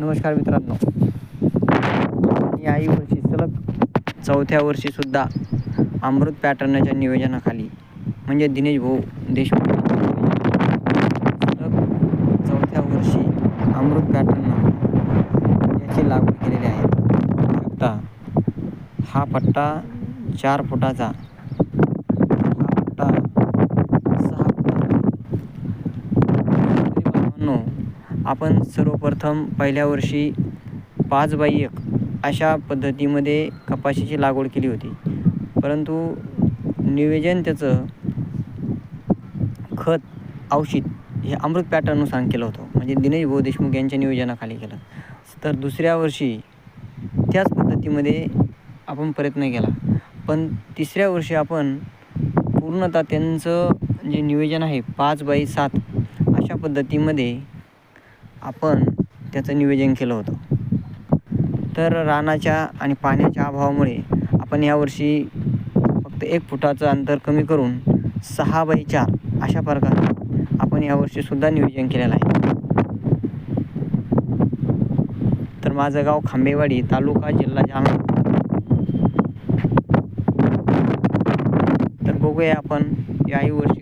नमस्कार मित्रांनो. याही वर्षी सलग चौथ्या वर्षीसुद्धा अमृत पॅटर्नच्या नियोजनाखाली म्हणजे दिनेश भाऊ देशमुख सलग चौथ्या वर्षी अमृत पॅटर्न याची लागवड केलेली आहे. शकता हा पट्टा चार फुटाचा हा पट्टा सहा फुटाचा आहे. शेतकरी बांधवांनो, आपण सर्वप्रथम पहिल्या वर्षी पाच बाय एक अशा पद्धतीमध्ये कपाशीची लागवड केली होती. परंतु नियोजन त्याचं खत औषध हे अमृत पॅटर्ननुसार केलं होतं. म्हणजे दिनेश भाऊ देशमुख यांच्या नियोजनाखाली केलं. तर दुसऱ्या वर्षी त्याच पद्धतीमध्ये आपण प्रयत्न केला. पण तिसऱ्या वर्षी आपण पूर्णतः त्यांचं जे नियोजन आहे पाच बाय सात अशा पद्धतीमध्ये आपण त्याचं नियोजन केलं होतं. तर रानाच्या आणि पाण्याच्या अभावामुळे आपण यावर्षी फक्त एक फुटाचं अंतर कमी करून सहा बाय चार अशा प्रकारे आपण यावर्षीसुद्धा नियोजन केलेलं आहे. तर माझं गाव खांबेवाडी तालुका जिल्हा जालना. तर बघूया आपण याही वर्षी